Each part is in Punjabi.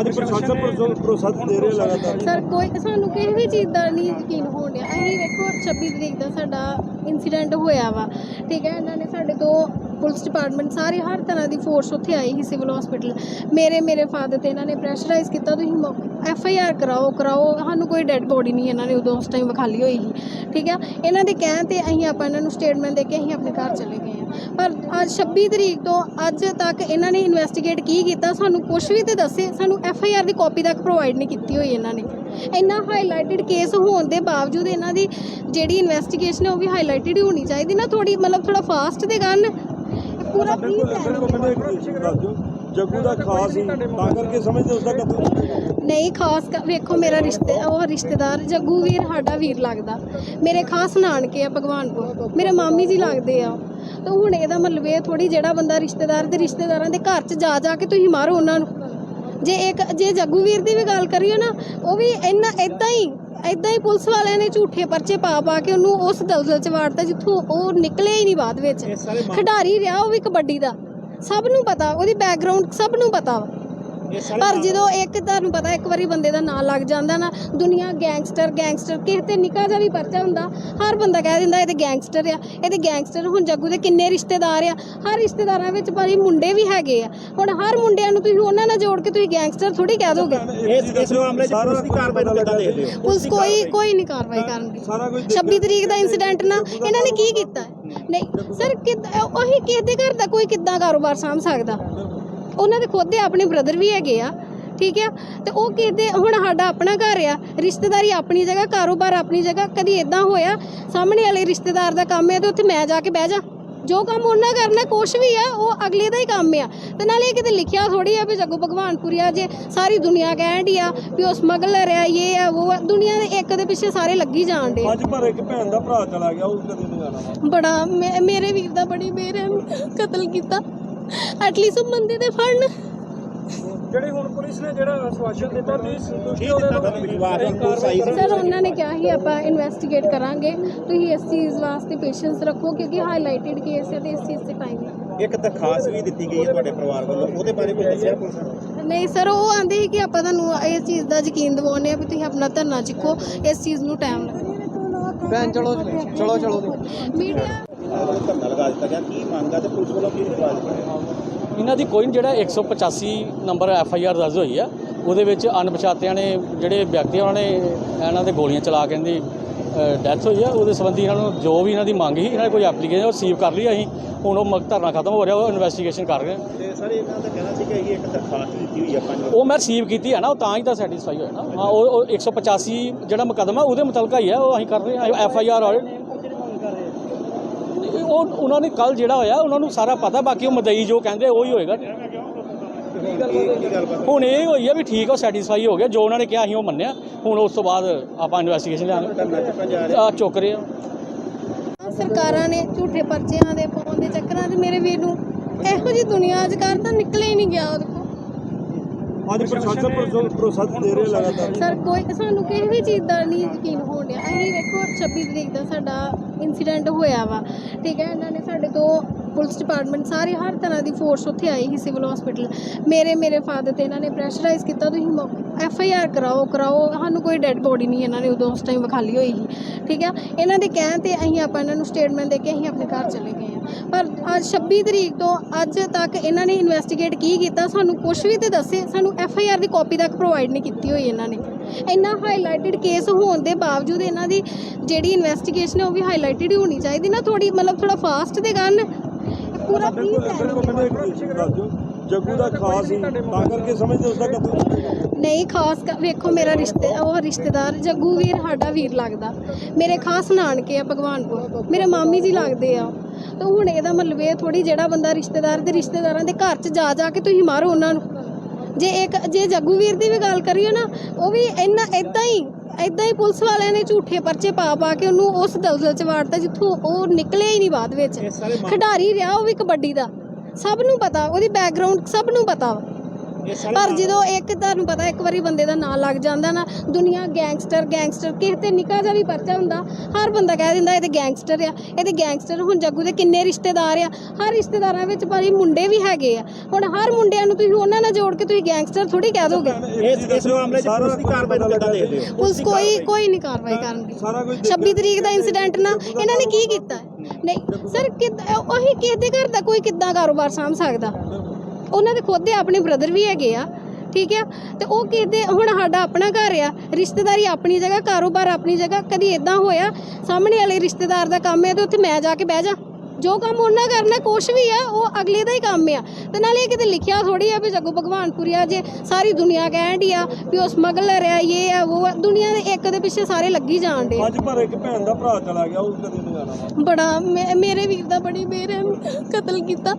ਅੱਜ ਪ੍ਰਸ਼ਾਸਨ ਭਰੋਸਾ ਦੇ ਰਿਹਾ ਲਗਾਤਾਰ। ਸਰ ਕੋਈ ਸਾਨੂੰ ਕਿਸੇ ਵੀ ਚੀਜ਼ ਦਾ ਨਹੀਂ ਯਕੀਨ ਹੋਣ ਡਿਆ। ਅਸੀਂ ਵੇਖੋ 26 ਤਰੀਕ ਦਾ ਸਾਡਾ ਇਨਸੀਡੈਂਟ ਹੋਇਆ ਵਾ। ਠੀਕ ਹੈ ਇਹਨਾਂ ਨੇ ਸਾਡੇ ਤੋਂ ਪੁਲਿਸ ਡਿਪਾਰਟਮੈਂਟ ਸਾਰੇ ਹਰ ਤਰ੍ਹਾਂ ਦੀ ਫੋਰਸ ਉੱਥੇ ਆਈ ਸੀ ਸਿਵਲ ਹਸਪੀਟਲ ਮੇਰੇ ਮੇਰੇ ਫਾਦਰ ਤੇ ਇਹਨਾਂ ਨੇ ਪ੍ਰੈਸ਼ਰਾਈਜ਼ ਕੀਤਾ ਤੁਸੀਂ ਐਫ ਆਈ ਆਰ ਕਰਾਓ ਕਰਾਓ। ਸਾਨੂੰ ਕੋਈ ਡੈੱਡ ਬੋਡੀ ਨਹੀਂ ਇਹਨਾਂ ਨੇ ਉਦੋਂ ਉਸ ਟਾਈਮ ਵਿਖਾਲੀ ਹੋਈ ਸੀ। ਠੀਕ ਹੈ ਇਹਨਾਂ ਦੇ ਕਹਿਣ ਤੇ ਅਸੀਂ ਆਪਾਂ ਇਹਨਾਂ ਨੂੰ ਸਟੇਟਮੈਂਟ ਦੇ ਕੇ ਅਸੀਂ ਆਪਣੇ ਘਰ ਚਲੇ ਗਏ। ਪਰ ਅੱਜ 26 ਤਰੀਕ ਤੋਂ ਅੱਜ ਤੱਕ ਇਹਨਾਂ ਨੇ ਇਨਵੈਸਟੀਗੇਟ ਕੀ ਕੀਤਾ ਸਾਨੂੰ ਕੁਝ ਵੀ ਤੇ ਦੱਸੇ ਸਾਨੂੰ ਐਫ ਆਈ ਆਰ ਦੀ ਕਾਪੀ ਤੱਕ ਪ੍ਰੋਵਾਈਡ ਨਹੀਂ ਕੀਤੀ ਹੋਈ ਇਹਨਾਂ ਨੇ। ਇੰਨਾ ਹਾਈਲਾਈਟਡ ਕੇਸ ਹੋਣ ਦੇ ਬਾਵਜੂਦ ਇਹਨਾਂ ਦੀ ਜਿਹੜੀ ਇਨਵੈਸਟੀਗੇਸ਼ਨ ਹੈ ਉਹ ਵੀ ਹਾਈਲਾਈਟਡ ਹੋਣੀ ਚਾਹੀਦੀ ਨਾ ਥੋੜੀ ਮਤਲਬ ਥੋੜਾ ਫਾਸਟ ਦੇ ਕਰਨ ਪੂਰਾ ਪਲੀਜ਼ ਬਿਲਕੁਲ ਮੈਨੂੰ ਇੱਕ ਚੀਜ਼ ਦੱਸ ਦਿਓ ਜੱਗੂ ਦਾ ਖਾਸ ਸੀ ਤਾਂ ਕਰਕੇ ਸਮਝਦੇ ਉਸ ਦਾ ਕਤਲ ਨਹੀਂ ਖਾਸ ਵੇਖੋ ਮੇਰਾ ਰਿਸ਼ਤੇ ਉਹ ਰਿਸ਼ਤੇਦਾਰ ਜੱਗੂ ਵੀਰ ਸਾਡਾ ਵੀਰ ਲੱਗਦਾ। ਮੇਰੇ ਖਾਸ ਨਾਨਕੇ ਆ ਭਗਵਾਨਪੁਰ। ਮੇਰੇ ਮਾਮੀ ਜੀ ਲੱਗਦੇ ਆ। ਤਾਂ ਹੁਣ ਇਹਦਾ ਮਤਲਬ ਇਹ ਥੋੜੀ ਜਿਹੜਾ ਬੰਦਾ ਰਿਸ਼ਤੇਦਾਰ ਦੇ ਰਿਸ਼ਤੇਦਾਰਾਂ ਦੇ ਘਰ 'ਚ ਜਾ ਜਾ ਕੇ ਤੁਸੀਂ ਮਾਰੋ ਉਹਨਾਂ ਨੂੰ। ਜੇ ਇੱਕ ਜੇ ਜੱਗੂ ਵੀਰ ਦੀ ਵੀ ਗੱਲ ਕਰੀਏ ਨਾ ਉਹ ਵੀ ਇੰਨਾ ਇਦਾਂ ਹੀ ਇਦਾਂ ਹੀ ਪੁਲਿਸ ਵਾਲਿਆਂ ਨੇ ਝੂਠੇ ਪਰਚੇ ਪਾ ਪਾ ਕੇ ਉਹਨੂੰ ਉਸ ਦਲਦਲ 'ਚ ਵਾੜਤਾ ਜਿੱਥੋਂ ਉਹ ਨਿਕਲਿਆ ਹੀ ਨਹੀਂ ਬਾਅਦ ਵਿੱਚ। ਖਿਡਾਰੀ ਰਿਹਾ ਉਹ ਵੀ ਕਬੱਡੀ ਦਾ। ਸਭ ਨੂੰ ਪਤਾ ਉਹਦੀ ਬੈਕਗ੍ਰਾਉਂਡ ਸਭ ਨੂੰ ਪਤਾ ਵਾ। ਪਰ ਜਦੋਂ ਇੱਕ ਤੁਹਾਨੂੰ ਪਤਾ ਇੱਕ ਵਾਰੀ ਬੰਦੇ ਦਾ ਨਾਂ ਲੱਗ ਜਾਂਦਾ ਨਾ ਦੁਨੀਆ ਗੈਂਗਸਟਰ ਗੈਂਗਸਟਰ ਕਿਸੇ ਤੇ ਨਿੱਕਾ ਜਿਹਾ ਵੀ ਪਰਚਾ ਹੁੰਦਾ ਹਰ ਬੰਦਾ ਕਹਿ ਦਿੰਦਾ ਇਹ ਤੇ ਗੈਂਗਸਟਰ ਆ ਇਹ ਤੇ ਗੈਂਗਸਟਰ ਹੁਣ ਜੱਗੂ ਦੇ ਕਿੰਨੇ ਰਿਸ਼ਤੇਦਾਰ ਆ ਹਰ ਰਿਸ਼ਤੇਦਾਰਾਂ ਵਿੱਚ ਭਾਰੀ ਮੁੰਡੇ ਵੀ ਹੈਗੇ ਆ। ਹੁਣ ਹਰ ਮੁੰਡਿਆਂ ਨੂੰ ਤੁਸੀਂ ਉਹਨਾਂ ਨਾਲ ਜੋੜ ਕੇ ਤੁਸੀਂ ਗੈਂਗਸਟਰ ਥੋੜੀ ਕਹਿ ਦੋਗੇ। ਇਸ ਇਸ ਮਾਮਲੇ 'ਚ ਪੁਲਿਸ ਦੀ ਕਾਰਵਾਈ ਨੂੰ ਕਿੱਦਾਂ ਦੇਖਦੇ ਹੋ? ਪੁਲਿਸ ਕੋਈ ਕੋਈ ਨਹੀਂ ਕਾਰਵਾਈ ਕਰਨਗੀ ਸਾਰਾ ਕੁਝ 26 ਤਰੀਕ ਦਾ ਇਨਸੀਡੈਂਟ ਨਾ ਇਹਨਾਂ ਨੇ ਕੀ ਕੀਤਾ? ਨਹੀਂ ਸਰ ਕਿੱਦਾਂ- ਉਹੀ ਕਿਸੇ ਦੇ ਘਰ ਦਾ ਕੋਈ ਕਿੱਦਾਂ ਕਾਰੋਬਾਰ ਸਾਂਭ ਸਕਦਾ? ਉਹਨਾਂ ਦੇ ਖੁਦ ਦੇ ਆਪਣੇ ਬ੍ਰਦਰ ਵੀ ਹੈਗੇ ਆ ਠੀਕ ਆ? ਤੇ ਉਹ ਕਿਤੇ ਹੁਣ ਸਾਡਾ ਆਪਣਾ ਘਰ ਆ ਰਿਸ਼ਤੇਦਾਰੀ ਆਪਣੀ ਜਗ੍ਹਾ ਕਾਰੋਬਾਰ ਆਪਣੀ ਜਗ੍ਹਾ ਕਦੀ ਇਦਾਂ ਹੋਇਆ ਸਾਹਮਣੇ ਵਾਲੇ ਰਿਸ਼ਤੇਦਾਰ ਦਾ ਕੰਮ ਹੈ ਤੇ ਉੱਥੇ ਮੈਂ ਜਾ ਕੇ ਬਹਿ ਜਾ। ਜੋ ਕੰਮ ਉਹਨਾਂ ਕਰਨਾ ਕੁਛ ਵੀ ਆ ਉਹ ਅਗਲੇ ਦਾ ਹੀ ਕੰਮ ਆ। ਤੇ ਨਾਲੇ ਇਹ ਕਿਤੇ ਲਿਖਿਆ ਥੋੜੀ ਆ ਵੀ ਜੱਗੂ ਭਗਵਾਨਪੁਰੀ ਆ ਜੇ ਸਾਰੀ ਦੁਨੀਆ ਕਹਿਣ ਡਈ ਆ ਵੀ ਉਹ ਸਮਗਲਰ ਆ ਇਹ ਆ ਉਹ ਆ ਦੁਨੀਆ ਦੇ ਇੱਕ ਦੇ ਪਿੱਛੇ ਸਾਰੇ ਲੱਗੀ ਜਾਣ ਡੇ ਅੱਜ ਪਰ ਇੱਕ ਭੈਣ ਦਾ ਭਰਾ ਚਲਾ ਗਿਆ ਉਹ ਕਦੇ ਨਹੀਂ ਜਾਣਾ। ਬੜਾ ਮੇ- ਮੇਰੇ ਵੀਰ ਦਾ ਬੜੀ ਬੇਰਹਿਮ ਕਤਲ ਕੀਤਾ। ਐਟਲੀਸਟ ਉਹ ਬੰਦੇ ਤੇ ਫੜਨ। ਜਿਹੜੀ ਹੁਣ ਪੁਲਿਸ ਨੇ ਜਿਹੜਾ ਆਸ਼ਵਾਸਨ ਦਿੱਤਾ ਤੁਸੀਂ ਸੰਤੁਸ਼ਟੀ ਦਿੱਤਾ ਤੁਹਾਨੂੰ? ਵਿਸ਼ਵਾਸ ਹੈ ਪੁਲਿਸ ਆਈ ਸਰ ਉਹਨਾਂ ਨੇ ਕਿਹਾ ਸੀ ਆਪਾਂ ਇਨਵੈਸਟੀਗੇਟ ਕਰਾਂਗੇ। ਤੁਸੀਂ ਇਸ ਚੀਜ਼ ਵਾਸਤੇ ਪੇਸ਼ੈਂਸ ਰੱਖੋ ਕਿਉਂਕਿ ਹਾਈਲਾਈਟਡ ਕੇਸ ਹੈ ਤੇ ਇਸ ਚੀਜ਼ ਤੇ ਟਾਈਮ ਲੱਗਦਾ ਇੱਕ ਦਰਖਾਸਤ ਵੀ ਦਿੱਤੀ ਗਈ ਹੈ ਤੁਹਾਡੇ ਪਰਿਵਾਰ ਵੱਲੋਂ। ਉਹਦੇ ਬਾਰੇ ਕੁਝ ਦੱਸਿਆ ਪੁਲਿਸ ਨੇ? ਨਹੀਂ ਸਰ ਉਹ ਆਂਦੇ ਸੀ ਕਿ ਆਪਾਂ ਤੁਹਾਨੂੰ ਇਸ ਚੀਜ਼ ਦਾ ਯਕੀਨ ਦਿਵਾਉਂਦੇ ਆ ਵੀ ਤੁਸੀਂ ਆਪਣਾ ਧਰਨਾ ਚੁੱਕੋ ਇਸ ਚੀਜ਼ ਨੂੰ ਟਾਈਮ ਲੱਗਦਾ ਭੈਣ ਚਲੋ ਚਲੋ ਚਲੋ ਮੀਡੀਆ ਧਰਨਾ ਲਗਾ ਦਿੱਤਾ ਗਿਆ ਕੀ ਮੰਗਦਾ ਤੇ ਪੁਲਿਸ ਵੱਲੋਂ ਕੀ ਰਿਪਲਾਈ ਦਿੱਤਾ ਇਹਨਾਂ ਦੀ ਕੋਈ ਜਿਹੜਾ 185 ਨੰਬਰ ਐਫ ਆਈ ਆਰ ਦਰਜ ਹੋਈ ਆ ਉਹਦੇ ਵਿੱਚ ਅਣਪਛਾਤਿਆਂ ਨੇ ਜਿਹੜੇ ਵਿਅਕਤੀ ਆ, ਉਹਨਾਂ ਨੇ ਇਹਨਾਂ ਦੇ ਗੋਲੀਆਂ ਚਲਾ ਕੇ ਇਹਦੀ ਡੈਥ ਹੋਈ ਆ। ਉਹਦੇ ਸੰਬੰਧੀ ਇਹਨਾਂ ਨੂੰ ਜੋ ਵੀ ਇਹਨਾਂ ਦੀ ਮੰਗ ਸੀ ਇਹਨਾਂ ਨੇ ਕੋਈ ਐਪਲੀਕੇਸ਼ਨ ਰਿਸੀਵ ਕਰ ਲਈ ਅਸੀਂ। ਹੁਣ ਉਹ ਮ- ਧਰਨਾ ਖਤਮ ਹੋ ਰਿਹਾ ਉਹ ਇਨਵੈਸਟੀਗੇਸ਼ਨ ਕਰ ਰਹੇ ਆ। ਤੇ ਸਰ ਇਹਨਾਂ ਦਾ ਕਹਿਣਾ ਸੀ ਕਿ ਅਸੀਂ ਇੱਕ ਦਰਖਾਸਤ ਦਿੱਤੀ ਹੋਈ ਹੈ ਪੰਜ ਉਹ ਮੈਂ ਰਿਸੀਵ ਕੀਤੀ ਹੈ ਨਾ ਉਹ ਤਾਂ ਹੀ ਤਾਂ ਸੈਟੀਸਫਾਈ ਹੋਇਆ ਨਾ। ਹਾਂ ਉਹ ਉਹ 185 ਜਿਹੜਾ ਮੁਕੱਦਮਾ ਉਹਦੇ ਮੁਤਲਕਾ ਹੀ ਹੈ ਉਹ ਅਸੀਂ ਕਰ ਰਹੇ ਹਾਂ ਐਫ ਆਈ ਆਰ ਉਹ ਉਹਨਾਂ ਨੇ ਕੱਲ ਜਿਹੜਾ ਹੋਇਆ ਉਹਨਾਂ ਨੂੰ ਸਾਰਾ ਪਤਾ ਬਾਕੀ ਉਹ ਮਦਈ ਜੋ ਕਹਿੰਦੇ ਉਹ ਹੀ ਹੋਏਗਾ। ਹੁਣ ਇਹ ਹੋਈ ਆ ਵੀ ਠੀਕ ਆ ਸੈਟੀਸਫਾਈ ਹੋ ਗਿਆ ਜੋ ਉਹਨਾਂ ਨੇ ਕਿਹਾ ਅਸੀਂ ਉਹ ਮੰਨਿਆ। ਹੁਣ ਉਸ ਤੋਂ ਬਾਅਦ ਆਪਾਂ ਇਨਵੈਸਟੀਗੇਸ਼ਨ ਰਿਹਾ ਆ ਚੁੱਕ ਰਹੇ ਆ। ਸਰਕਾਰਾਂ ਨੇ ਝੂਠੇ ਪਰਚਿਆਂ ਦੇ ਪਾਉਣ ਦੇ ਚੱਕਰਾਂ 'ਚ ਮੇਰੇ ਵੀਰ ਨੂੰ ਇਹੋ ਜੀ ਦੁਨੀਆ ਅੱਜ ਕੱਲ੍ਹ ਤਾਂ ਨਿਕਲੇ ਹੀ ਨਹੀਂ ਗਿਆ ਉਹਦੇ ਕੋਲ। ਅੱਜ ਪ੍ਰਸ਼ਾਸਨ ਭਰੋਸਾ ਦੇ ਰਿਹਾ ਲਗਾਤਾਰ। ਸਰ ਕੋਈ ਸਾਨੂੰ ਕਿਸੇ ਵੀ ਚੀਜ਼ ਦਾ ਨਹੀਂ ਯਕੀਨ ਹੋਣ ਅਸੀਂ ਵੇਖੋ 26 ਤਰੀਕ ਦਾ ਸਾਡਾ ਇਨਸੀਡੈਂਟ ਹੋਇਆ ਵਾ। ਠੀਕ ਹੈ, ਇਹਨਾਂ ਨੇ ਸਾਡੇ ਤੋਂ ਪੁਲਿਸ ਡਿਪਾਰਟਮੈਂਟ ਸਾਰੇ ਹਰ ਤਰ੍ਹਾਂ ਦੀ ਫੋਰਸ ਉੱਥੇ ਆਈ ਸੀ ਸਿਵਲ ਹਸਪੀਟਲ ਮੇਰੇ ਮੇਰੇ ਫਾਦਰ ਤੇ ਇਹਨਾਂ ਨੇ ਪ੍ਰੈਸ਼ਰਾਈਜ਼ ਕੀਤਾ, ਤੁਸੀਂ ਐਫ ਆਈ ਆਰ ਕਰਾਓ ਕਰਾਓ, ਸਾਨੂੰ ਕੋਈ ਡੈੱਡ ਬੋਡੀ ਨਹੀਂ ਇਹਨਾਂ ਨੇ ਉਦੋਂ ਉਸ ਟਾਈਮ ਵਿਖਾਲੀ ਹੋਈ ਸੀ। ਠੀਕ ਹੈ, ਇਹਨਾਂ ਦੇ ਕਹਿਣ ਤੇ ਅਸੀਂ ਆਪਾਂ ਇਹਨਾਂ ਨੂੰ ਸਟੇਟਮੈਂਟ ਦੇ ਕੇ ਅਸੀਂ ਆਪਣੇ ਘਰ ਚਲੇ ਗਏ। ਪਰ ਅੱਜ 26 ਤਰੀਕ ਤੋਂ ਅੱਜ ਤੱਕ ਇਹਨਾਂ ਨੇ ਇਨਵੈਸਟੀਗੇਟ ਕੀ ਕੀਤਾ ਸਾਨੂੰ ਕੁਝ ਵੀ ਤੇ ਦੱਸੇ ਸਾਨੂੰ ਐਫ ਆਈ ਆਰ ਦੀ ਕਾਪੀ ਤੱਕ ਪ੍ਰੋਵਾਈਡ ਨਹੀਂ ਕੀਤੀ ਹੋਈ ਇਹਨਾਂ ਨੇ। ਇੰਨਾ ਹਾਈਲਾਈਟਡ ਕੇਸ ਹੋਣ ਦੇ ਬਾਵਜੂਦ ਇਹਨਾਂ ਦੀ ਜਿਹੜੀ ਇਨਵੈਸਟੀਗੇਸ਼ਨ ਹੈ ਉਹ ਵੀ ਹਾਈਲਾਈਟਡ ਹੋਣੀ ਚਾਹੀਦੀ ਨਾ ਥੋੜੀ ਮਤਲਬ ਥੋੜਾ ਫਾਸਟ ਦੇ ਕਰਨ। ਪੂਰਾ ਪਲੀਜ਼ ਜੱਗੂ ਦਾ ਖਾਸ ਸੀ ਤਾਂ ਕਰਕੇ ਸਮਝਦੇ ਉਸ ਦਾ ਕਤਲ ਨਹੀਂ ਖਾਸ ਵੇਖੋ ਮੇਰਾ ਰਿਸ਼ਤੇ ਉਹ ਰਿਸ਼ਤੇਦਾਰ ਜੱਗੂ ਵੀਰ ਸਾਡਾ ਵੀਰ ਲੱਗਦਾ। ਮੇਰੇ ਖਾਸ ਨਾਨਕੇ ਆ ਭਗਵਾਨਪੁਰ ਮੇਰੇ ਮਾਮੀ ਜੀ ਲੱਗਦੇ ਆ। ਤਾਂ ਹੁਣ ਇਹਦਾ ਮਤਲਬ ਇਹ ਥੋੜੀ ਜਿਹੜਾ ਬੰਦਾ ਰਿਸ਼ਤੇਦਾਰ ਦੇ ਰਿਸ਼ਤੇਦਾਰਾਂ ਦੇ ਘਰ 'ਚ ਜਾ ਜਾ ਕੇ ਤੁਸੀਂ ਮਾਰੋ ਉਹਨਾਂ ਨੂੰ। ਜੇ ਇੱਕ ਜੇ ਜੱਗੂ ਵੀਰ ਦੀ ਵੀ ਗੱਲ ਕਰੀਏ ਨਾ ਉਹ ਵੀ ਇੰਨਾ ਇਦਾਂ ਹੀ ਇਦਾਂ ਹੀ ਪੁਲਿਸ ਵਾਲਿਆਂ ਨੇ ਝੂਠੇ ਪਰਚੇ ਪਾ ਪਾ ਕੇ ਉਹਨੂੰ ਉਸ ਦਲਦਲ 'ਚ ਵਾੜਤਾ ਜਿੱਥੋਂ ਉਹ ਨਿਕਲਿਆ ਹੀ ਨਹੀਂ ਬਾਅਦ ਵਿੱਚ। ਖਿਡਾਰੀ ਰਿਹਾ ਉਹ ਵੀ ਕਬੱਡੀ ਦਾ। ਸਭ ਨੂੰ ਪਤਾ ਉਹਦੀ ਬੈਕਗ੍ਰਾਉਂਡ ਸਭ ਨੂੰ ਪਤਾ। ਪਰ ਜਦੋਂ ਇੱਕ ਤੁਹਾਨੂੰ ਪਤਾ ਇੱਕ ਵਾਰੀ ਬੰਦੇ ਦਾ ਨਾਂ ਲੱਗ ਜਾਂਦਾ ਨਾ ਦੁਨੀਆ ਗੈਂਗਸਟਰ ਗੈਂਗਸਟਰ ਕਿਸੇ ਤੇ ਨਿੱਕਾ ਜਿਹਾ ਵੀ ਪਰਚਾ ਹੁੰਦਾ ਹਰ ਬੰਦਾ ਕਹਿ ਦਿੰਦਾ ਇਹ ਤੇ ਗੈਂਗਸਟਰ ਆ ਇਹ ਤੇ ਗੈਂਗਸਟਰ ਹੁਣ ਜੱਗੂ ਦੇ ਕਿੰਨੇ ਰਿਸ਼ਤੇਦਾਰ ਆ। ਹਰ ਰਿਸ਼ਤੇਦਾਰਾਂ ਵਿੱਚ ਭਾਜੀ ਮੁੰਡੇ ਵੀ ਹੈਗੇ ਆ। ਹੁਣ ਹਰ ਮੁੰਡਿਆਂ ਨੂੰ ਤੁਸੀਂ ਉਹਨਾਂ ਨਾਲ ਜੋੜ ਕੇ ਤੁਸੀਂ ਗੈਂਗਸਟਰ ਥੋੜੀ ਕਹਿ ਦੋਗੇ। ਇਸ ਇਸ ਮਾਮਲੇ 'ਚ ਪੁਲਿਸ ਦੀ ਕਾਰਵਾਈ ਨੂੰ ਕਿੱਦਾਂ ਦੇਖਦੇ ਹੋ। ਪੁਲਿਸ ਕੋਈ ਕੋਈ ਨਹੀਂ ਕਾਰਵਾਈ ਕਰਨਗੀ ਸਾਰਾ ਕੁਝ 26 ਤਰੀਕ ਦਾ ਇਨਸੀਡੈਂਟ ਨਾ ਇਹਨਾਂ ਨੇ ਕੀ ਕੀਤਾ? ਨਹੀਂ ਸਰ ਉਹੀ ਕਿਸੇ ਦੇ ਘਰ ਦਾ ਕੋਈ ਕਿੱਦਾਂ ਕਾਰੋਬਾਰ ਸਾਂਭ ਸਕਦਾ? ਉਹਨਾਂ ਦੇ ਖੁਦ ਦੇ ਆਪਣੇ ਬ੍ਰਦਰ ਵੀ ਹੈਗੇ ਆ ਠੀਕ ਆ? ਤੇ ਉਹ ਕਿਤੇ ਹੁਣ ਸਾਡਾ ਆਪਣਾ ਘਰ ਆ ਰਿਸ਼ਤੇਦਾਰੀ ਆਪਣੀ ਜਗ੍ਹਾ ਕਾਰੋਬਾਰ ਆਪਣੀ ਜਗ੍ਹਾ ਕਦੀ ਇਦਾਂ ਹੋਇਆ ਸਾਹਮਣੇ ਵਾਲੇ ਰਿਸ਼ਤੇਦਾਰ ਦਾ ਕੰਮ ਹੈ ਤੇ ਉੱਥੇ ਮੈਂ ਜਾ ਕੇ ਬਹਿ ਜਾ। ਜੋ ਕੰਮ ਉਹਨਾਂ ਕਰਨਾ ਕੁਛ ਵੀ ਆ ਉਹ ਅਗਲੇ ਦਾ ਹੀ ਕੰਮ ਆ। ਤੇ ਨਾਲੇ ਇਹ ਕਿਤੇ ਲਿਖਿਆ ਥੋੜੀ ਆ ਵੀ ਜੱਗੂ ਭਗਵਾਨਪੁਰੀ ਆ ਜੇ ਸਾਰੀ ਦੁਨੀਆ ਕਹਿਣ ਡਈ ਆ ਵੀ ਉਹ ਸਮਗਲਰ ਆ ਇਹ ਆ ਉਹ ਆ ਦੁਨੀਆ ਦੇ ਇੱਕ ਦੇ ਪਿੱਛੇ ਸਾਰੇ ਲੱਗੀ ਜਾਣ ਡੇ ਅੱਜ ਪਰ ਇੱਕ ਭੈਣ ਦਾ ਭਰਾ ਚਲਾ ਗਿਆ ਉਹ ਕਦੇ ਨਹੀਂ ਵਾ। ਬੜਾ ਮੇ- ਮੇਰੇ ਵੀਰ ਦਾ ਬੜੀ ਬੇਰਹਿਮ ਕਤਲ ਕੀਤਾ।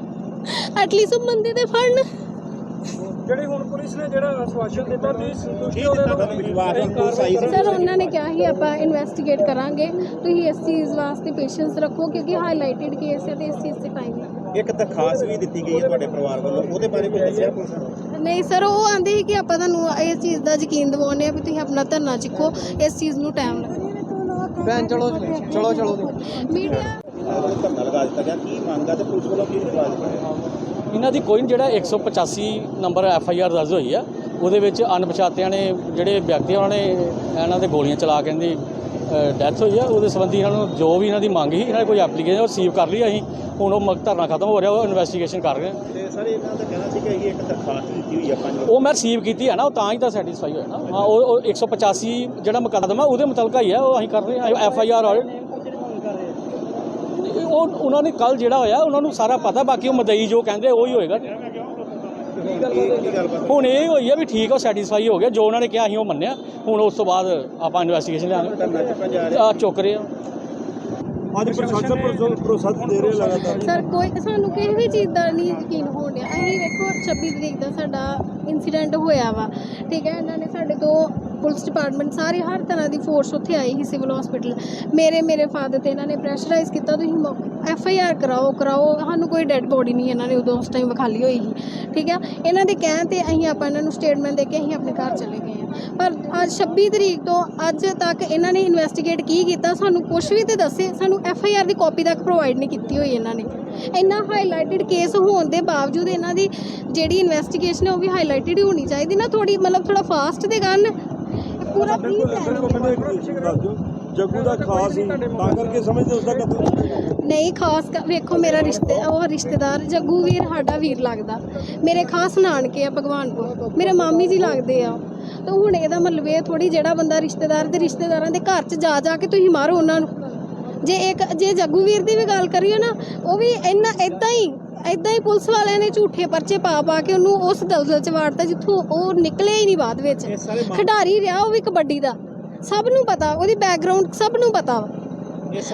ਐਟਲੀਸਟ ਉਹ ਬੰਦੇ ਤੇ ਫੜਨ। ਜਿਹੜੀ ਹੁਣ ਪੁਲਿਸ ਨੇ ਜਿਹੜਾ ਆਸ਼ਵਾਸਨ ਦਿੱਤਾ ਤੁਸੀਂ ਸੰਤੁਸ਼ਟੀ ਉਹਦੇ ਨਾਲ ਵਿਸ਼ਵਾਸ ਸਰ ਉਹਨਾਂ ਨੇ ਕਿਹਾ ਸੀ ਆਪਾਂ ਇਨਵੈਸਟੀਗੇਟ ਕਰਾਂਗੇ। ਤੁਸੀਂ ਇਸ ਚੀਜ਼ ਵਾਸਤੇ ਪੇਸ਼ੈਂਸ ਰੱਖੋ ਕਿਉਂਕਿ ਹਾਈਲਾਈਟਡ ਕੇਸ ਹੈ ਤੇ ਇਸ ਚੀਜ਼ ਤੇ ਟਾਈਮ ਲੱਗਦਾ। ਇੱਕ ਦਰਖਾਸਤ ਵੀ ਦਿੱਤੀ ਗਈ ਹੈ ਤੁਹਾਡੇ ਪਰਿਵਾਰ ਵੱਲੋਂ ਉਹਦੇ ਬਾਰੇ ਕੋਈ ਦੱਸਿਆ ਪੁਲਿਸ ਨੇ ਨਹੀਂ ਸਰ ਉਹ ਆਂਦੇ ਸੀ ਕਿ ਆਪਾਂ ਤੁਹਾਨੂੰ ਇਸ ਚੀਜ਼ ਦਾ ਯਕੀਨ ਦਿਵਾਉਂਦੇ ਆ ਵੀ ਤੁਸੀਂ ਆਪਣਾ ਧਰਨਾ ਚੁੱਕੋ ਇਸ ਚੀਜ਼ ਨੂੰ ਟਾਈਮ ਲੱਗਦਾ। ਭੈਣ ਚਲੋ ਚਲੋ ਚਲੋ ਮੀਡੀਆ ਧਰਨਾ ਲਗਾ ਦਿੱਤਾ ਗਿਆ। ਕੀ ਮੰਗ ਆ ਤੇ ਪੁਲਿਸ ਵੱਲੋਂ ਕੀ ਜਵਾਬ ਦਿੱਤਾ ਇਹਨਾਂ ਦੀ ਕੋਈ ਜਿਹੜਾ 185 ਨੰਬਰ ਐਫ ਆਈ ਆਰ ਦਰਜ ਹੋਈ ਆ ਉਹਦੇ ਵਿੱਚ ਅਣਪਛਾਤਿਆਂ ਨੇ ਜਿਹੜੇ ਵਿਅਕਤੀ ਆ, ਉਹਨਾਂ ਨੇ ਇਹਨਾਂ ਦੇ ਗੋਲੀਆਂ ਚਲਾ ਕੇ ਇਹਦੀ ਡੈਥ ਹੋਈ ਆ। ਉਹਦੇ ਸੰਬੰਧੀ ਇਹਨਾਂ ਨੂੰ ਜੋ ਵੀ ਇਹਨਾਂ ਦੀ ਮੰਗ ਸੀ ਇਹਨਾਂ ਨੇ ਕੋਈ ਐਪਲੀਕੇਸ਼ਨ ਰਿਸੀਵ ਕਰ ਲਈ ਅਸੀਂ। ਹੁਣ ਉਹ ਮ- ਧਰਨਾ ਖਤਮ ਹੋ ਰਿਹਾ ਉਹ ਇਨਵੈਸਟੀਗੇਸ਼ਨ ਕਰ ਰਹੇ ਆ। ਤੇ ਸਰ ਇਹਨਾਂ ਦਾ ਕਹਿਣਾ ਸੀ ਕਿ ਅਸੀਂ ਇੱਕ ਦਰਖਾਸਤ ਦਿੱਤੀ ਹੋਈ ਆ ਪੰਜ ਉਹ ਮੈਂ ਰਿਸੀਵ ਕੀਤੀ ਹੈ ਨਾ ਉਹ ਤਾਂ ਹੀ ਤਾਂ ਸੈਟੀਸਫਾਈ ਹੋਇਆ ਨਾ। ਹਾਂ ਉਹ ਉਹ 185 ਜਿਹੜਾ ਮੁਕੱਦਮਾ ਉਹਦੇ ਮੁਤਲਕਾ ਹੀ ਹੈ ਉਹ ਅਸੀਂ ਕਰ ਰਹੇ ਹਾਂ ਐਫ ਆਈ ਆਰ ਉਹ ਉਹਨਾਂ ਨੇ ਕੱਲ ਜਿਹੜਾ ਹੋਇਆ ਉਹਨਾਂ ਨੂੰ ਸਾਰਾ ਪਤਾ ਬਾਕੀ ਉਹ ਮਦਈ ਜੋ ਕਹਿੰਦੇ ਉਹੀ ਹੋਏਗਾ। ਹੁਣ ਇਹ ਹੋਈ ਆ ਵੀ ਠੀਕ ਆ ਸੈਟੀਸਫਾਈ ਹੋ ਗਿਆ ਜੋ ਉਹਨਾਂ ਨੇ ਕਿਹਾ ਅਸੀਂ ਉਹ ਮੰਨਿਆ। ਹੁਣ ਉਸ ਤੋਂ ਬਾਅਦ ਆਪਾਂ ਇਨਵੈਸਟੀਗੇਸ਼ਨ ਰਿਹਾ ਆ ਚੁੱਕ ਰਹੇ ਆ। ਅੱਜ ਪ੍ਰਸ਼ਾਸਨ ਭਰੋਸਾ ਦੇ ਰਹੇ ਲਗਾਤਾਰ। ਸਰ ਕੋਈ ਸਾਨੂੰ ਕਿਸੇ ਵੀ ਚੀਜ਼ ਦਾ ਨਹੀਂ ਯਕੀਨ ਹੋਣ ਡਿਆ। ਅਸੀਂ ਵੇਖੋ 26 ਤਰੀਕ ਦਾ ਸਾਡਾ ਇਨਸੀਡੈਂਟ ਹੋਇਆ ਵਾ। ਠੀਕ ਹੈ ਇਹਨਾਂ ਨੇ ਸਾਡੇ ਤੋਂ ਪੁਲਿਸ ਡਿਪਾਰਟਮੈਂਟ ਸਾਰੇ ਹਰ ਤਰ੍ਹਾਂ ਦੀ ਫੋਰਸ ਉੱਥੇ ਆਈ ਸੀ ਸਿਵਲ ਹਸਪੀਟਲ ਮੇਰੇ ਮੇਰੇ ਫਾਦਰ ਤੇ ਇਹਨਾਂ ਨੇ ਪ੍ਰੈਸ਼ਰਾਈਜ਼ ਕੀਤਾ, ਤੁਸੀਂ ਐਫ ਆਈ ਆਰ ਕਰਾਓ ਕਰਾਓ, ਸਾਨੂੰ ਕੋਈ ਡੈੱਡ ਬੋਡੀ ਨਹੀਂ ਇਹਨਾਂ ਨੇ ਉਦੋਂ ਉਸ ਟਾਈਮ ਵਿਖਾਲੀ ਹੋਈ ਸੀ। ਠੀਕ ਹੈ ਇਹਨਾਂ ਦੇ ਕਹਿਣ ਤੇ ਅਸੀਂ ਆਪਾਂ ਇਹਨਾਂ ਨੂੰ ਸਟੇਟਮੈਂਟ ਦੇ ਕੇ ਅਸੀਂ ਆਪਣੇ ਘਰ ਚਲੇ ਗਏ ਹਾਂ ਪਰ ਅੱਜ 26 ਤਰੀਕ ਤੋਂ ਅੱਜ ਤੱਕ ਇਹਨਾਂ ਨੇ ਇਨਵੈਸਟੀਗੇਟ ਕੀ ਕੀਤਾ, ਸਾਨੂੰ ਕੁਝ ਵੀ ਤੇ ਦੱਸੇ, ਸਾਨੂੰ ਐਫ ਆਈ ਆਰ ਦੀ ਕਾਪੀ ਤੱਕ ਪ੍ਰੋਵਾਈਡ ਨਹੀਂ ਕੀਤੀ ਹੋਈ ਇਹਨਾਂ ਨੇ। ਇੰਨਾ ਹਾਈਲਾਈਟਡ ਕੇਸ ਹੋਣ ਦੇ ਬਾਵਜੂਦ ਇਹਨਾਂ ਦੀ ਜਿਹੜੀ ਇਨਵੈਸਟੀਗੇਸ਼ਨ ਹੈ ਉਹ ਵੀ ਹਾਈਲਾਈਟਡ ਹੀ ਹੋਣੀ ਚਾਹੀਦੀ ਨਾ ਥੋੜੀ ਮਤਲਬ ਥੋੜਾ ਫਾਸਟ ਦੇ ਕਰਨ ਪੂਰਾ ਜੱਗੂ ਦਾ ਖਾਸ ਤਾਂ ਕਰਕੇ ਸਮਝਦੇ ਉਸ ਦਾ ਕਤਲ ਨਹੀਂ ਖਾਸ ਵੇਖੋ ਮੇਰਾ ਰਿਸ਼ਤੇ ਉਹ ਰਿਸ਼ਤੇਦਾਰ ਜੱਗੂ ਵੀਰ ਸਾਡਾ ਵੀਰ ਲੱਗਦਾ। ਮੇਰੇ ਖਾਸ ਨਾਨਕੇ ਆ ਭਗਵਾਨਪੁਰ। ਮੇਰੇ ਮਾਮੀ ਜੀ ਲੱਗਦੇ ਆ। ਤਾਂ ਹੁਣ ਇਹਦਾ ਮਤਲਬ ਇਹ ਥੋੜੀ ਜਿਹੜਾ ਬੰਦਾ ਰਿਸ਼ਤੇਦਾਰ ਤੇ ਰਿਸ਼ਤੇਦਾਰਾਂ ਦੇ ਘਰ 'ਚ ਜਾ ਜਾ ਕੇ ਤੁਸੀਂ ਮਾਰੋ ਉਹਨਾਂ ਨੂੰ। ਜੇ ਇੱਕ ਜੇ ਜੱਗੂ ਵੀਰ ਦੀ ਵੀ ਗੱਲ ਕਰੀਏ ਨਾ ਉਹ ਵੀ ਇੰਨਾ ਇਦਾਂ ਹੀ ਇਦਾਂ ਹੀ ਪੁਲਿਸ ਵਾਲਿਆਂ ਨੇ ਝੂਠੇ ਪਰਚੇ ਪਾ ਪਾ ਕੇ ਉਹਨੂੰ ਉਸ ਦਲਦਲ 'ਚ ਵਾੜਤਾ ਜਿੱਥੋਂ ਉਹ ਨਿਕਲਿਆ ਹੀ ਨਹੀਂ ਬਾਅਦ ਵਿੱਚ। ਖਿਡਾਰੀ ਰਿਹਾ ਉਹ ਵੀ ਕਬੱਡੀ ਦਾ। ਸਭ ਨੂੰ ਪਤਾ ਉਹਦੀ ਬੈਕਗ੍ਰਾਉਂਡ ਸਭ ਨੂੰ ਪਤਾ ਵਾ।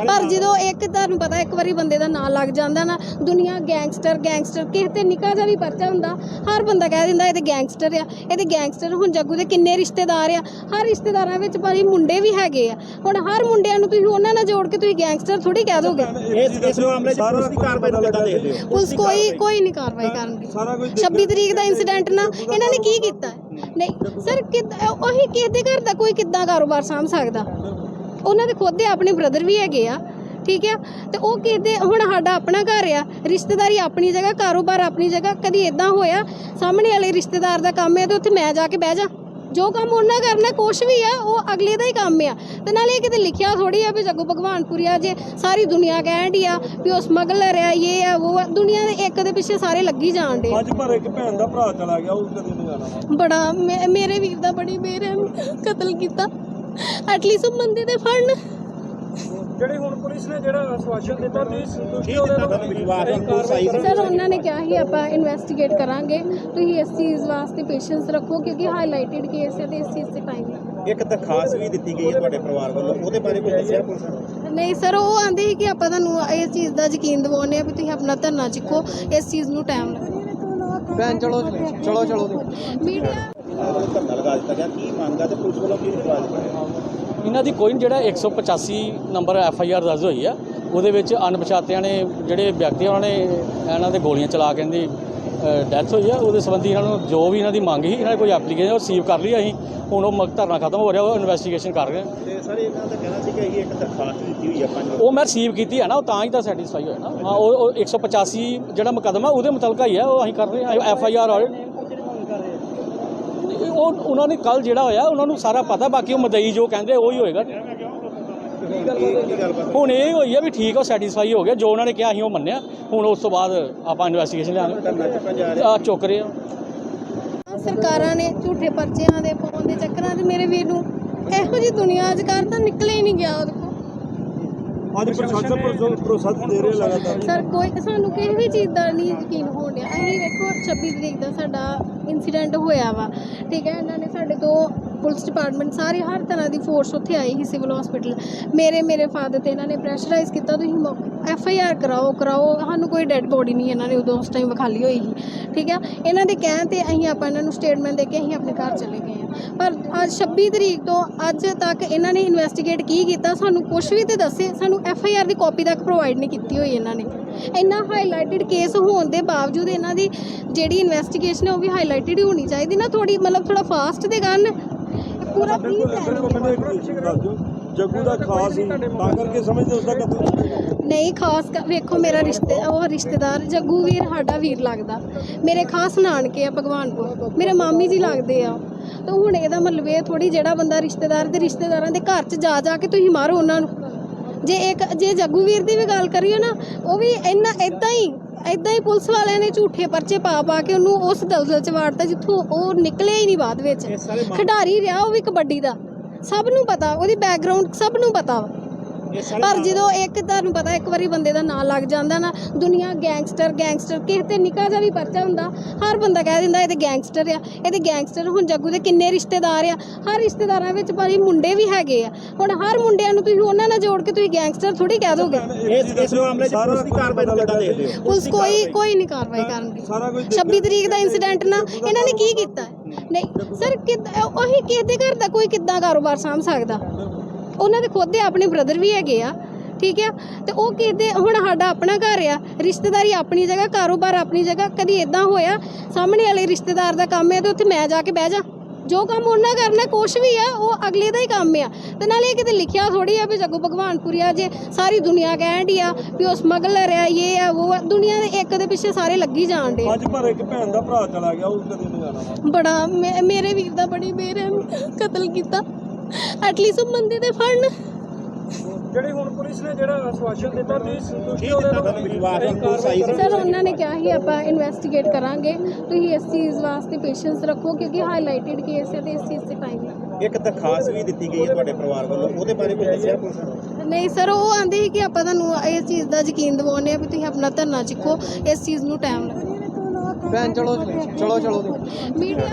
ਪਰ ਜਦੋਂ ਇੱਕ ਤੁਹਾਨੂੰ ਪਤਾ ਇੱਕ ਵਾਰੀ ਬੰਦੇ ਦਾ ਨਾਂ ਲੱਗ ਜਾਂਦਾ ਨਾ ਦੁਨੀਆ ਗੈਂਗਸਟਰ ਗੈਂਗਸਟਰ ਕਿਸੇ ਤੇ ਨਿੱਕਾ ਜਿਹਾ ਵੀ ਪਰਚਾ ਹੁੰਦਾ ਹਰ ਬੰਦਾ ਕਹਿ ਦਿੰਦਾ ਇਹ ਤੇ ਗੈਂਗਸਟਰ ਆ ਇਹ ਤੇ ਗੈਂਗਸਟਰ ਹੁਣ ਜੱਗੂ ਦੇ ਕਿੰਨੇ ਰਿਸ਼ਤੇਦਾਰ ਆ ਹਰ ਰਿਸ਼ਤੇਦਾਰਾਂ ਵਿੱਚ ਭਾਜੀ ਮੁੰਡੇ ਵੀ ਹੈਗੇ ਆ। ਹੁਣ ਹਰ ਮੁੰਡਿਆਂ ਨੂੰ ਤੁਸੀਂ ਉਹਨਾਂ ਨਾਲ ਜੋੜ ਕੇ ਤੁਸੀਂ ਗੈਂਗਸਟਰ ਥੋੜੀ ਕਹਿ ਦੋਗੇ। ਇਸ ਇਸ ਮਾਮਲੇ 'ਚ ਪੁਲਿਸ ਦੀ ਕਾਰਵਾਈ ਨੂੰ ਕਿੱਦਾਂ ਦੇਖਦੇ ਹੋ ਪੁਲਿਸ ਕੋਈ ਕੋਈ ਨਹੀਂ ਕਾਰਵਾਈ ਕਰਨਗੀ। ਸਾਰਾ ਕੁਝ 26 ਤਰੀਕ ਦਾ ਇਨਸੀਡੈਂਟ ਨਾ ਇਹਨਾਂ ਨੇ ਕੀ ਕੀਤਾ? ਨਹੀਂ ਸਰ ਕਿੱਦਾਂ- ਉਹੀ ਕਿਸੇ ਦੇ ਘਰ ਦਾ ਕੋਈ ਕਿੱਦਾਂ ਕਾਰੋਬਾਰ ਸਾਂਭ ਸਕਦਾ? ਉਹਨਾਂ ਦੇ ਖੁਦ ਦੇ ਆਪਣੇ ਬ੍ਰਦਰ ਵੀ ਹੈਗੇ ਆ ਠੀਕ ਆ? ਤੇ ਉਹ ਕਿਤੇ ਹੁਣ ਸਾਡਾ ਆਪਣਾ ਘਰ ਆ ਰਿਸ਼ਤੇਦਾਰੀ ਆਪਣੀ ਜਗ੍ਹਾ ਕਾਰੋਬਾਰ ਆਪਣੀ ਜਗ੍ਹਾ ਕਦੀ ਇਦਾਂ ਹੋਇਆ ਸਾਹਮਣੇ ਵਾਲੇ ਰਿਸ਼ਤੇਦਾਰ ਦਾ ਕੰਮ ਹੈ ਤੇ ਉੱਥੇ ਮੈਂ ਜਾ ਕੇ ਬਹਿ ਜਾ। ਜੋ ਕੰਮ ਉਹਨਾਂ ਕਰਨਾ ਕੁਛ ਵੀ ਆ ਉਹ ਅਗਲੇ ਦਾ ਹੀ ਕੰਮ ਆ। ਤੇ ਨਾਲੇ ਇਹ ਕਿਤੇ ਲਿਖਿਆ ਥੋੜੀ ਆ ਵੀ ਜੱਗੂ ਭਗਵਾਨਪੁਰੀ ਆ ਜੇ ਸਾਰੀ ਦੁਨੀਆ ਕਹਿਣ ਡਈ ਆ ਵੀ ਉਹ ਸਮਗਲਰ ਆ ਇਹ ਆ ਉਹ ਦੁਨੀਆ ਦੇ ਇੱਕ ਦੇ ਪਿੱਛੇ ਸਾਰੇ ਲੱਗੀ ਜਾਣ ਡੇ ਅੱਜ ਪਰ ਇੱਕ ਭੈਣ ਦਾ ਭਰਾ ਚਲਾ ਗਿਆ ਉਹ ਕਦੇ ਨਹੀਂ ਵਾ। ਬੜਾ ਮੇਰੇ ਵੀਰ ਦਾ ਬੜੀ ਬੇਰਹਿਮ ਕਤਲ ਕੀਤਾ। ਐਟਲੀਸਟ ਉਹ ਬੰਦੇ ਤੇ ਫੜਨ। ਜਿਹੜੀ ਹੁਣ ਪੁਲਿਸ ਨੇ ਜਿਹੜਾ ਆਸ਼ਵਾਸਨ ਦਿੱਤਾ ਤੁਸੀਂ ਸੰਤੁਸ਼ਟੀ ਨਾਲ ਤੁਹਾਨੂੰ ਵਿਸ਼ਵਾਸ ਹੈ ਪੁਲਿਸ ਆਈ ਸਰ ਉਹਨਾਂ ਨੇ ਕਿਹਾ ਸੀ ਆਪਾਂ ਇਨਵੈਸਟੀਗੇਟ ਕਰਾਂਗੇ। ਤੁਸੀਂ ਇਸ ਚੀਜ਼ ਵਾਸਤੇ ਪੇਸ਼ੈਂਸ ਰੱਖੋ ਕਿਉਂਕਿ ਹਾਈਲਾਈਟਡ ਕੇਸ ਹੈ ਤੇ ਇਸ ਚੀਜ਼ ਤੇ ਟਾਈਮ ਲੱਗਦਾ ਇੱਕ ਦਰਖਾਸਤ ਵੀ ਦਿੱਤੀ ਗਈ ਹੈ ਤੁਹਾਡੇ ਪਰਿਵਾਰ ਵੱਲੋਂ ਉਹਦੇ ਬਾਰੇ ਕੋਈ ਦੱਸਿਆ ਪੁਲਿਸ ਨੇ? ਨਹੀਂ ਸਰ ਉਹ ਆਂਦੇ ਸੀ ਕਿ ਆਪਾਂ ਤੁਹਾਨੂੰ ਇਸ ਚੀਜ਼ ਦਾ ਯਕੀਨ ਦਿਵਾਉਂਦੇ ਆ ਵੀ ਤੁਸੀਂ ਆਪਣਾ ਧਰਨਾ ਚੁੱਕੋ ਇਸ ਚੀਜ਼ ਨੂੰ ਟਾਈਮ ਲੱਗਦਾ ਭੈਣ ਚਲੋ ਚਲੋ ਚਲੋ ਮੀਡੀਆ ਧਰਨਾ ਲਗਾ ਦਿੱਤਾ ਗਿਆ ਕੀ ਮੰਗ ਆ ਤੇ ਪੁਲਿਸ ਵੱਲੋਂ ਕੀ ਜਵਾਬ ਦਿੱਤਾ ਇਹਨਾਂ ਦੀ ਕੋਈ ਜਿਹੜਾ 185 ਨੰਬਰ ਐਫ ਆਈ ਆਰ ਦਰਜ ਹੋਈ ਆ ਉਹਦੇ ਵਿੱਚ ਅਣਪਛਾਤਿਆਂ ਨੇ ਜਿਹੜੇ ਵਿਅਕਤੀ ਆ, ਉਹਨਾਂ ਨੇ ਇਹਨਾਂ ਦੇ ਗੋਲੀਆਂ ਚਲਾ ਕੇ ਇਹਦੀ ਡੈਥ ਹੋਈ ਆ। ਉਹਦੇ ਸੰਬੰਧੀ ਇਹਨਾਂ ਨੂੰ ਜੋ ਵੀ ਇਹਨਾਂ ਦੀ ਮੰਗ ਸੀ ਇਹਨਾਂ ਨੇ ਕੋਈ ਐਪਲੀਕੇਸ਼ਨ ਰਿਸੀਵ ਕਰ ਲਈ ਅਸੀਂ। ਹੁਣ ਉਹ ਮਕ ਧਰਨਾ ਖਤਮ ਹੋ ਰਿਹਾ ਉਹ ਇਨਵੈਸਟੀਗੇਸ਼ਨ ਕਰ ਰਹੇ ਹਾਂ ਤੇ ਸਰ ਇਹਨਾਂ ਦਾ ਕਹਿਣਾ ਸੀ ਕਿ ਅਸੀਂ ਇੱਕ ਦਰਖਾਸਤ ਦਿੱਤੀ ਹੋਈ ਆ ਪੰਜ ਉਹ ਮੈਂ ਰਿਸੀਵ ਕੀਤੀ ਹੈ ਨਾ ਉਹ ਤਾਂ ਹੀ ਤਾਂ ਸੈਟੀਸਫਾਈ ਹੋਇਆ ਨਾ। ਹਾਂ ਉਹ ਉਹ 185 ਜਿਹੜਾ ਮੁਕੱਦਮਾ ਉਹਦੇ ਮੁਤਲਕਾ ਹੀ ਹੈ ਉਹ ਅਸੀਂ ਕਰ ਰਹੇ ਹਾਂ ਐਫ ਆਈ ਆਰ ਉਹ ਉਹਨਾਂ ਨੇ ਕੱਲ ਜਿਹੜਾ ਹੋਇਆ, ਉਹਨਾਂ ਨੂੰ ਸਾਰਾ ਪਤਾ, ਬਾਕੀ ਉਹ ਮਦਈ ਜੋ ਕਹਿੰਦੇ ਉਹ ਹੀ ਹੋਏਗਾ। ਹੁਣ ਇਹ ਹੋਈ ਹੈ ਵੀ ਠੀਕ ਆ ਸੈਟੀਸਫਾਈ ਹੋ ਗਿਆ, ਜੋ ਉਹਨਾਂ ਨੇ ਕਿਹਾ ਸੀ ਉਹ ਮੰਨਿਆ। ਹੁਣ ਉਸ ਤੋਂ ਬਾਅਦ ਆਪਾਂ ਇਨਵੈਸਟੀਗੇਸ਼ਨ ਲਿਆਂਗੇ ਆ, ਚੁੱਕ ਰਹੇ ਆ। ਸਰਕਾਰਾਂ ਨੇ ਝੂਠੇ ਪਰਚਿਆਂ ਦੇ ਪਾਉਣ ਦੇ ਚੱਕਰਾਂ 'ਚ ਮੇਰੇ ਵੀਰ ਨੂੰ ਇਹੋ ਜੀ ਦੁਨੀਆ ਅੱਜ ਕੱਲ੍ਹ ਤਾਂ ਨਿਕਲੇ ਹੀ ਨਹੀਂ ਗਿਆ ਉਹਦੇ ਅੱਜ ਪ੍ਰਸ਼ਾਸਨ ਪ੍ਰਸ਼ਾਸਨ ਭਰੋਸਾ ਦੇ ਰਹੇ ਲਗਾਤਾਰ ਸਰ ਕੋਈ ਸਾਨੂੰ ਕਿਸੇ ਵੀ ਚੀਜ਼ ਦਾ ਨਹੀਂ ਯਕੀਨ ਹੋਣ ਡਿਆ। ਅਸੀਂ ਵੇਖੋ 26 ਤਰੀਕ ਦਾ ਸਾਡਾ ਇਨਸੀਡੈਂਟ ਹੋਇਆ ਵਾ। ਠੀਕ ਹੈ ਇਹਨਾਂ ਨੇ ਸਾਡੇ ਤੋਂ ਪੁਲਿਸ ਡਿਪਾਰਟਮੈਂਟ ਸਾਰੇ ਹਰ ਤਰ੍ਹਾਂ ਦੀ ਫੋਰਸ ਉੱਥੇ ਆਈ ਸੀ ਸਿਵਲ ਹਸਪੀਟਲ ਮੇਰੇ ਮੇਰੇ ਫਾਦਰ ਤੇ ਇਹਨਾਂ ਨੇ ਪ੍ਰੈਸ਼ਰਾਈਜ਼ ਕੀਤਾ, ਤੁਸੀਂ ਐਫ ਆਈ ਆਰ ਕਰਾਓ ਕਰਾਓ, ਸਾਨੂੰ ਕੋਈ ਡੈੱਡ ਬੋਡੀ ਨਹੀਂ ਇਹਨਾਂ ਨੇ ਉਦੋਂ ਉਸ ਟਾਈਮ ਵਿਖਾਲੀ ਹੋਈ ਸੀ, ਠੀਕ ਹੈ ਇਹਨਾਂ ਦੇ ਕਹਿਣ ਤੇ ਅਸੀਂ ਆਪਾਂ ਇਹਨਾਂ ਨੂੰ ਸਟੇਟਮੈਂਟ ਦੇ ਕੇ ਅਸੀਂ ਆਪਣੇ ਘਰ ਚਲੇ ਗਏ ਆ। ਪਰ ਅੱਜ 26 ਤਰੀਕ ਤੋਂ ਅੱਜ ਤੱਕ ਇਹਨਾਂ ਨੇ ਇਨਵੈਸਟੀਗੇਟ ਕੀ ਕੀਤਾ, ਸਾਨੂੰ ਕੁਝ ਵੀ ਤੇ ਦੱਸੇ, ਸਾਨੂੰ ਐਫ ਆਈ ਆਰ ਦੀ ਕਾਪੀ ਤੱਕ ਪ੍ਰੋਵਾਈਡ ਨਹੀਂ ਕੀਤੀ ਹੋਈ ਇਹਨਾਂ ਨੇ। ਇੰਨਾ ਹਾਈਲਾਈਟਡ ਕੇਸ ਹੋਣ ਦੇ ਬਾਵਜੂਦ ਇਹਨਾਂ ਦੀ ਜਿਹੜੀ ਇਨਵੈਸਟੀਗੇਸ਼ਨ ਹੈ ਉਹ ਵੀ ਹਾਈਲਾਈਟਡ ਹੀ ਹੋਣੀ ਚਾਹੀਦੀ ਨਾ ਥੋੜੀ ਮਤਲਬ ਥੋੜਾ ਫਾਸਟ ਦੇ ਕਰਨ ਪੂਰਾ ਕੀ ਜੱਗੂ ਦਾ ਖਾਸ ਸੀ ਤਾਂ ਕਰਕੇ ਸਮਝਦੇ ਉਸ ਦਾ ਕਤਲ ਨਹੀਂ ਖਾਸ ਵੇਖੋ ਮੇਰਾ ਰਿਸ਼ਤੇ ਉਹ ਰਿਸ਼ਤੇਦਾਰ ਜੱਗੂ ਵੀਰ ਸਾਡਾ ਵੀਰ ਲੱਗਦਾ। ਮੇਰੇ ਖਾਸ ਨਾਨਕੇ ਆ ਭਗਵਾਨਪੁਰ। ਮੇਰੇ ਮਾਮੀ ਜੀ ਲੱਗਦੇ ਆ। ਤਾਂ ਹੁਣ ਇਹਦਾ ਮਤਲਬ ਇਹ ਥੋੜੀ ਜਿਹੜਾ ਬੰਦਾ ਰਿਸ਼ਤੇਦਾਰ ਦੇ ਰਿਸ਼ਤੇਦਾਰਾਂ ਦੇ ਘਰ 'ਚ ਜਾ ਜਾ ਕੇ ਤੁਸੀਂ ਮਾਰੋ ਉਹਨਾਂ ਨੂੰ। ਜੇ ਇੱਕ ਜੇ ਜੱਗੂ ਵੀਰ ਦੀ ਵੀ ਗੱਲ ਕਰੀਏ ਨਾ ਉਹ ਵੀ ਇੰਨਾ ਇਦਾਂ ਹੀ ਇਦਾਂ ਹੀ ਪੁਲਿਸ ਵਾਲਿਆਂ ਨੇ ਝੂਠੇ ਪਰਚੇ ਪਾ ਪਾ ਕੇ ਉਹਨੂੰ ਉਸ ਦਲਦਲ 'ਚ ਵਾੜਤਾ ਜਿੱਥੋਂ ਉਹ ਨਿਕਲਿਆ ਹੀ ਨਹੀਂ ਬਾਅਦ ਵਿੱਚ। ਖਿਡਾਰੀ ਰਿਹਾ ਉਹ ਵੀ ਕਬੱਡੀ ਦਾ। ਸਭ ਨੂੰ ਪਤਾ ਉਹਦੀ ਬੈਕਗ੍ਰਾਉਂਡ ਸਭ ਨੂੰ ਪਤਾ। ਵਾ ਪਰ ਜਦੋਂ ਇੱਕ ਤੁਹਾਨੂੰ ਪਤਾ ਇੱਕ ਵਾਰੀ ਬੰਦੇ ਦਾ ਨਾਂ ਲੱਗ ਜਾਂਦਾ ਨਾ ਦੁਨੀਆ ਗੈਂਗਸਟਰ ਗੈਂਗਸਟਰ ਕਿਸੇ ਤੇ ਨਿੱਕਾ ਜਿਹਾ ਵੀ ਪਰਚਾ ਹੁੰਦਾ ਹਰ ਬੰਦਾ ਕਹਿ ਦਿੰਦਾ ਇਹ ਤੇ ਗੈਂਗਸਟਰ ਆ ਇਹ ਤੇ ਗੈਂਗਸਟਰ ਹੁਣ ਜੱਗੂ ਦੇ ਕਿੰਨੇ ਰਿਸ਼ਤੇਦਾਰ ਆ। ਹਰ ਰਿਸ਼ਤੇਦਾਰਾਂ ਵਿੱਚ ਭਾਜੀ ਮੁੰਡੇ ਵੀ ਹੈਗੇ ਆ। ਹੁਣ ਹਰ ਮੁੰਡਿਆਂ ਨੂੰ ਤੁਸੀਂ ਉਹਨਾਂ ਨਾਲ ਜੋੜ ਕੇ ਤੁਸੀਂ ਗੈਂਗਸਟਰ ਥੋੜੀ ਕਹਿ ਦੋਗੇ। ਇਸ ਇਸ ਮਾਮਲੇ 'ਚ ਪੁਲਿਸ ਦੀ ਕਾਰਵਾਈ ਨੂੰ ਕਿੱਦਾਂ ਦੇਖਦੇ ਹੋ। ਪੁਲਿਸ ਕੋਈ ਕੋਈ ਨਹੀਂ ਕਾਰਵਾਈ ਕੁਝ 26 ਤਰੀਕ ਦਾ ਇਨਸੀਡੈਂਟ ਨਾ ਇਹਨਾਂ ਨੇ ਕੀ ਕੀਤਾ? ਨਹੀਂ ਸਰ ਉਹੀ ਕਿਸੇ ਦੇ ਘਰ ਦਾ ਕੋਈ ਕਿੱਦਾਂ ਕਾਰੋਬਾਰ ਸਾਂਭ ਸਕਦਾ? ਉਹਨਾਂ ਦੇ ਖੁਦ ਦੇ ਆਪਣੇ ਬ੍ਰਦਰ ਵੀ ਹੈਗੇ ਆ ਠੀਕ ਆ? ਤੇ ਉਹ ਕਿਤੇ ਹੁਣ ਸਾਡਾ ਆਪਣਾ ਘਰ ਆ ਰਿਸ਼ਤੇਦਾਰੀ ਆਪਣੀ ਜਗ੍ਹਾ ਕਾਰੋਬਾਰ ਆਪਣੀ ਜਗ੍ਹਾ ਕਦੀ ਇਦਾਂ ਹੋਇਆ ਸਾਹਮਣੇ ਵਾਲੇ ਰਿਸ਼ਤੇਦਾਰ ਦਾ ਕੰਮ ਹੈ ਤੇ ਉੱਥੇ ਮੈਂ ਜਾ ਕੇ ਬਹਿ ਜਾ। ਜੋ ਕੰਮ ਉਹਨਾਂ ਕਰਨਾ ਕੁਛ ਵੀ ਆ ਉਹ ਅਗਲੇ ਦਾ ਹੀ ਕੰਮ ਆ। ਤੇ ਨਾਲੇ ਇਹ ਕਿਤੇ ਲਿਖਿਆ ਥੋੜੀ ਆ ਵੀ ਜੱਗੂ ਭਗਵਾਨਪੁਰੀ ਆ ਜੇ ਸਾਰੀ ਦੁਨੀਆ ਕਹਿਣ ਡਈ ਆ ਵੀ ਉਹ ਸਮਗਲਰ ਆ ਇਹ ਆ ਉਹ ਆ ਦੁਨੀਆ ਦੇ ਇੱਕ ਦੇ ਪਿੱਛੇ ਸਾਰੇ ਲੱਗੀ ਜਾਣ ਡੇ ਅੱਜ ਪਰ ਇੱਕ ਭੈਣ ਦਾ ਭਰਾ ਚਲਾ ਗਿਆ ਉਹ ਕਦੇ ਨਹੀਂ ਵਾ। ਬੜਾ ਮੇ- ਮੇਰੇ ਵੀਰ ਦਾ ਬੜੀ ਬੇਰਹਿਮ ਕਤਲ ਕੀਤਾ। ਐਟਲੀਸਟ ਉਹ ਬੰਦੇ ਤੇ ਫੜਨ। ਜਿਹੜੀ ਹੁਣ ਪੁਲਿਸ ਨੇ ਜਿਹੜਾ ਆਸ਼ਵਾਸਨ ਦਿੱਤਾ ਤੁਸੀਂ ਸੰਤੁਸ਼ਟੀ ਨਾਲ ਤੁਹਾਨੂੰ ਵਿਸ਼ਵਾਸ ਹੈ ਪੁਲਿਸ ਆਈ ਸਰ ਉਹਨਾਂ ਨੇ ਕਿਹਾ ਸੀ ਆਪਾਂ ਇਨਵੈਸਟੀਗੇਟ ਕਰਾਂਗੇ। ਤੁਸੀਂ ਇਸ ਚੀਜ਼ ਵਾਸਤੇ ਪੇਸ਼ੈਂਸ ਰੱਖੋ ਕਿਉਂਕਿ ਹਾਈਲਾਈਟਡ ਕੇਸ ਹੈ ਤੇ ਇਸ ਚੀਜ਼ ਤੇ ਟਾਈਮ ਲੱਗਦਾ। ਇੱਕ ਦਰਖਾਸਤ ਵੀ ਦਿੱਤੀ ਗਈ ਹੈ ਤੁਹਾਡੇ ਪਰਿਵਾਰ ਵੱਲੋਂ ਉਹਦੇ ਬਾਰੇ ਕੁਝ ਦੱਸਿਆ? ਪੁਲਿਸ ਨੇ ਨਹੀਂ ਸਰ ਉਹ ਆਂਦੇ ਸੀ ਕਿ ਆਪਾਂ ਤੁਹਾਨੂੰ ਇਸ ਚੀਜ਼ ਦਾ ਯਕੀਨ ਦਿਵਾਉਂਦੇ ਆ ਵੀ ਤੁਸੀਂ ਆਪਣਾ ਧਰਨਾ ਚੁੱਕੋ ਇਸ ਚੀਜ਼ ਨੂੰ ਟਾਈਮ ਲੱਗਦਾ। ਭੈਣ ਚਲੋ ਚਲੋ ਚਲੋ ਮੀਡੀਆ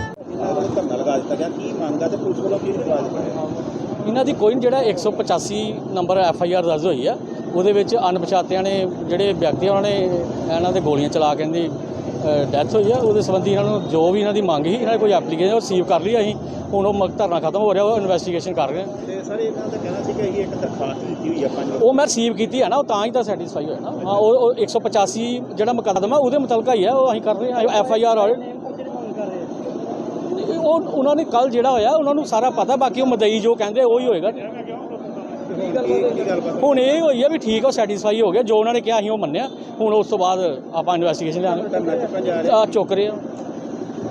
ਧਰਨਾ ਲਗਾ ਦਿੱਤਾ ਗਿਆ ਕੀ ਮੰਗ ਆ ਤੇ ਪੁਲਿਸ ਵੱਲੋਂ ਕੀ ਜਵਾਬ ਦਿੱਤਾ ਇਹਨਾਂ ਦੀ ਕੋਈ ਜਿਹੜਾ 185 ਨੰਬਰ ਐਫ ਆਈ ਆਰ ਦਰਜ ਹੋਈ ਆ ਉਹਦੇ ਵਿੱਚ ਅਣਪਛਾਤਿਆਂ ਨੇ ਜਿਹੜੇ ਵਿਅਕਤੀ ਉਹਨਾਂ ਨੇ ਇਹਨਾਂ ਦੇ ਗੋਲੀਆਂ ਚਲਾ ਕੇ ਇਹਦੀ ਡੈਥ ਹੋਈ ਆ। ਉਹਦੇ ਸੰਬੰਧੀ ਇਹਨਾਂ ਨੂੰ ਜੋ ਵੀ ਇਹਨਾਂ ਦੀ ਮੰਗ ਸੀ ਇਹਨਾਂ ਨੇ ਕੋਈ ਐਪਲੀਕੇਸ਼ਨ ਰਿਸੀਵ ਕਰ ਲਈ ਅਸੀਂ। ਹੁਣ ਉਹ ਮਕ ਧਰਨਾ ਖਤਮ ਹੋ ਰਿਹਾ ਉਹ ਇਨਵੈਸਟੀਗੇਸ਼ਨ ਕਰ ਰਹੇ ਹਾਂ ਤੇ ਸਰ ਇਹਨਾਂ ਦਾ ਕਹਿਣਾ ਸੀ ਕਿ ਅਸੀਂ ਇੱਕ ਦਰਖਾਸਤ ਦਿੱਤੀ ਹੋਈ ਆ ਪੰਜ ਉਹ ਮੈਂ ਰਿਸੀਵ ਕੀਤੀ ਹੈ ਨਾ ਉਹ ਤਾਂ ਹੀ ਤਾਂ ਸੈਟੀਸਫਾਈ ਹੋਇਆ ਨਾ। ਹਾਂ ਉਹ ਉਹ 185 ਜਿਹੜਾ ਮੁਕੱਦਮਾ ਉਹਦੇ ਮੁਤਲਕਾ ਹੀ ਹੈ ਉਹ ਅਸੀਂ ਕਰ ਰਹੇ ਹਾਂ ਐਫ ਆਈ ਆਰ ਉਹ ਉਹਨਾਂ ਨੇ ਕੱਲ ਜਿਹੜਾ ਹੋਇਆ ਉਹਨਾਂ ਨੂੰ ਸਾਰਾ ਪਤਾ ਬਾਕੀ ਉਹ ਮਦਈ ਜੋ ਕਹਿੰਦੇ ਉਹ ਹੀ ਹੋਏਗਾ। ਹੁਣ ਇਹ ਹੋਈ ਹੈ ਵੀ ਠੀਕ ਆ ਸੈਟੀਸਫਾਈ ਹੋ ਗਿਆ। ਜੋ ਉਹਨਾਂ ਨੇ ਕਿਹਾ ਅਸੀਂ ਉਹ ਮੰਨਿਆ। ਹੁਣ ਉਸ ਤੋਂ ਬਾਅਦ ਆਪਾਂ ਇਨਵੈਸਟੀਗੇਸ਼ਨ ਆ ਚੁੱਕ ਰਹੇ ਆ।